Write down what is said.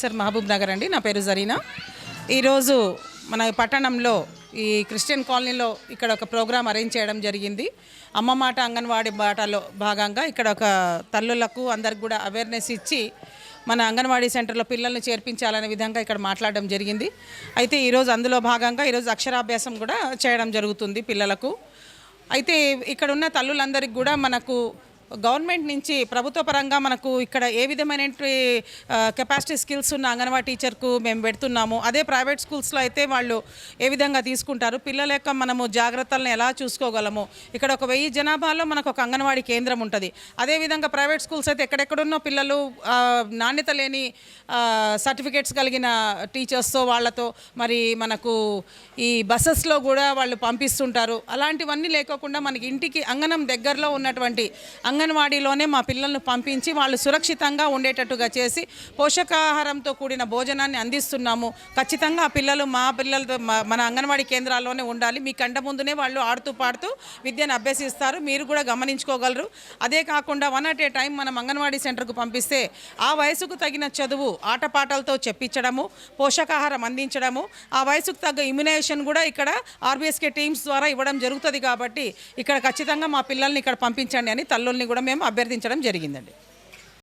Sir Mahabub Nagar అండి నా పేరు జరీనా. ఈరోజు మన పట్టణంలో ఈ క్రిస్టియన్ కాలనీలో ఇక్కడ ఒక ప్రోగ్రాం అరేంజ్ చేయడం జరిగింది. అమ్మ మాట అంగన్వాడీ బాటలో భాగంగా ఇక్కడ ఒక తల్లులకు అందరికి కూడా అవేర్నెస్ ఇచ్చి మన అంగన్వాడీ సెంటర్లో పిల్లల్ని చేర్పించాలనే విధంగా ఇక్కడ మాట్లాడడం జరిగింది. అయితే ఈరోజు అందులో భాగంగా ఈరోజు అక్షరాభ్యాసం కూడా చేయడం జరుగుతుంది పిల్లలకు. అయితే ఇక్కడ ఉన్న తల్లులందరికీ కూడా మనకు గవర్నమెంట్ నుంచి ప్రభుత్వ పరంగా మనకు ఇక్కడ ఏ విధమైన కెపాసిటీ స్కిల్స్ ఉన్న అంగన్వాడీ టీచర్కు మేము పెడుతున్నాము. అదే ప్రైవేట్ స్కూల్స్లో అయితే వాళ్ళు ఏ విధంగా తీసుకుంటారు? పిల్లల యొక్క మనము జాగ్రత్తలను ఎలా చూసుకోగలము? ఇక్కడ ఒక వెయ్యి జనాభాలో మనకు ఒక అంగన్వాడీ కేంద్రం ఉంటుంది. అదేవిధంగా ప్రైవేట్ స్కూల్స్ అయితే ఎక్కడెక్కడున్న పిల్లలు నాణ్యత లేని సర్టిఫికేట్స్ కలిగిన టీచర్స్తో వాళ్ళతో మరి మనకు ఈ బస్సెస్లో కూడా వాళ్ళు పంపిస్తుంటారు. అలాంటివన్నీ లేకోకుండా మనకి ఇంటికి అంగనం దగ్గరలో ఉన్నటువంటి అంగన్వాడీలోనే మా పిల్లల్ని పంపించి వాళ్ళు సురక్షితంగా ఉండేటట్టుగా చేసి పోషకాహారంతో కూడిన భోజనాన్ని అందిస్తున్నాము. ఖచ్చితంగా ఆ పిల్లలు మా పిల్లలతో మన అంగన్వాడీ కేంద్రాల్లోనే ఉండాలి. మీ కండ ముందునే వాళ్ళు ఆడుతూ పాడుతూ విద్యను అభ్యసిస్తారు. మీరు కూడా గమనించుకోగలరు. అదే కాకుండా వన్ అట్ ఏ టైం మనం అంగన్వాడీ సెంటర్కు పంపిస్తే ఆ వయసుకు తగిన చదువు ఆటపాటలతో చెప్పించడము పోషకాహారం అందించడము ఆ వయసుకు తగ్గ ఇమ్యునైజేషన్ కూడా ఇక్కడ ఆర్బీఎస్కే టీమ్స్ ద్వారా ఇవ్వడం జరుగుతుంది కాబట్టి ఇక్కడ ఖచ్చితంగా మా పిల్లల్ని ఇక్కడ పంపించండి అని తల్లుల్ని కూడా మేము అభ్యర్థించడం జరిగిందండి.